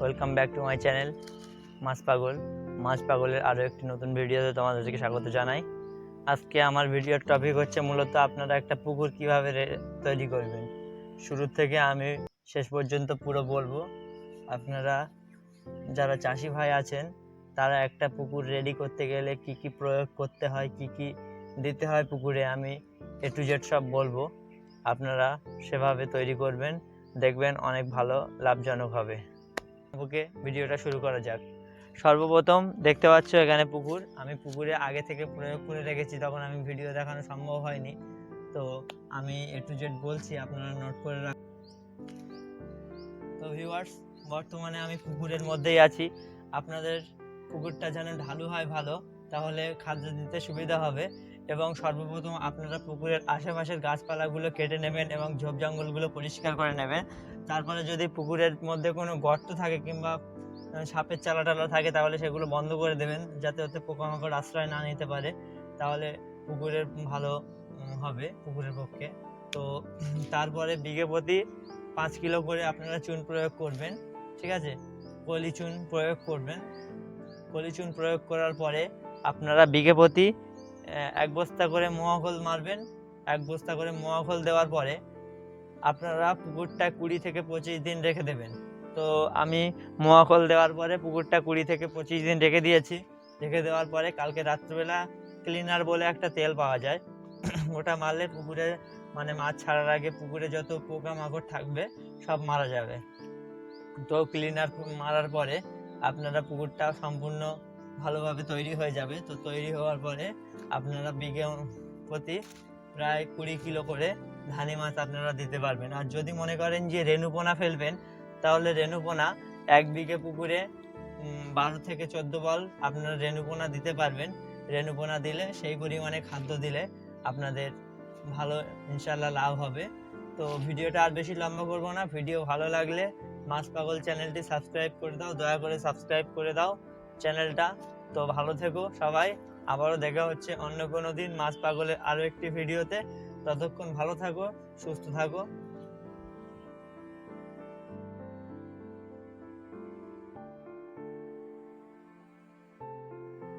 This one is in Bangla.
Welcome back to my channel মাছ পাগল মাছ পাগলের আরও একটি নতুন ভিডিওতে তোমাদেরকে স্বাগত জানাই। আজকে আমার ভিডিওর টপিক হচ্ছে মূলত আপনারা একটা পুকুর কীভাবে তৈরি করবেন। শুরু থেকে আমি শেষ পর্যন্ত পুরো বলব। আপনারা যারা চাষি ভাই আছেন, তারা একটা পুকুর রেডি করতে গেলে কি কি প্রয়োগ করতে হয়, কি কি দিতে হয় পুকুরে, আমি এ টু জেড সব বলব। আপনারা সেভাবে তৈরি করবেন, দেখবেন অনেক ভালো, লাভজনক হবে। ওকে, ভিডিওটা শুরু করা যাক। সর্বপ্রথম দেখতে পাচ্ছ এখানে পুকুর। আমি পুকুরে আগে থেকে প্রয়োগ করে রেখেছি, তখন আমি ভিডিও দেখানো সম্ভব হয়নি। তো আমি এ টু জেড বলছি, আপনারা নোট করে রাখ তো ভিউয়ার্স বর্তমানে আমি পুকুরের মধ্যেই আছি। আপনাদের পুকুরটা যেন ঢালু হয় ভালো, তাহলে খাদ্য দিতে সুবিধা হবে। এবং সর্বপ্রথম আপনারা পুকুরের আশেপাশের গাছপালাগুলো কেটে নেবেন এবং ঝোপ জঙ্গলগুলো পরিষ্কার করে নেবেন। তারপরে যদি পুকুরের মধ্যে কোনো গর্ত থাকে কিংবা সাপের চালা টালা থাকে তাহলে সেগুলো বন্ধ করে দেবেন যাতে ওতে পোকামাকড় আশ্রয় না নিতে পারে। তাহলে পুকুরের ভালো হবে পুকুরের পক্ষে। তো তারপরে বিঘে প্রতি পাঁচ কিলো করে আপনারা চুন প্রয়োগ করবেন, ঠিক আছে? কলি চুন প্রয়োগ করবেন। কলি চুন প্রয়োগ করার পরে আপনারা বিঘে প্রতি এক বস্তা করে মোয়াখোল মারবেন, এক বস্তা করে মোয়াখোল দেওয়ার পরে আপনারা পুকুরটা কুড়ি থেকে পঁচিশ দিন রেখে দেবেন। তো আমি মোয়াকল দেওয়ার পরে পুকুরটা কুড়ি থেকে পঁচিশ দিন রেখে দিয়েছি। রেখে দেওয়ার পরে কালকে রাত্রিবেলা ক্লিনার বলে একটা তেল পাওয়া যায়। ওটা মারলে পুকুরে মানে মাছ ছাড়ার আগে পুকুরে যত পোকামাকড় থাকবে সব মারা যাবে। তো ক্লিনার মারার পরে আপনারা পুকুরটা সম্পূর্ণ ভালোভাবে তৈরি হয়ে যাবে। তো তৈরি হওয়ার পরে আপনারা বিঘে প্রতি প্রায় কুড়ি কিলো করে ধানি মাছ আপনারা দিতে পারবেন। আর যদি মনে করেন যে রেণুপোনা ফেলবেন, তাহলে রেণুপোনা এক বিঘে পুকুরে বারো থেকে চোদ্দ বল আপনারা রেণুপোনা দিতে পারবেন। রেণুপোনা দিলে সেই পরিমাণে খাদ্য দিলে আপনাদের ভালো ইনশাল্লাহ লাভ হবে। তো ভিডিওটা আর বেশি লম্বা করব না। ভিডিও ভালো লাগলে মাছ পাগল চ্যানেলটি সাবস্ক্রাইব করে দাও। দয়া করে সাবস্ক্রাইব করে দাও। চ্যানেলটা তো ভালো থেকো সবাই, আবারও দেখা হচ্ছে অন্য কোনো দিন মাছ পাগলের আরও একটি ভিডিওতে। ততক্ষণ ভালো থাকো, সুস্থ থাকো।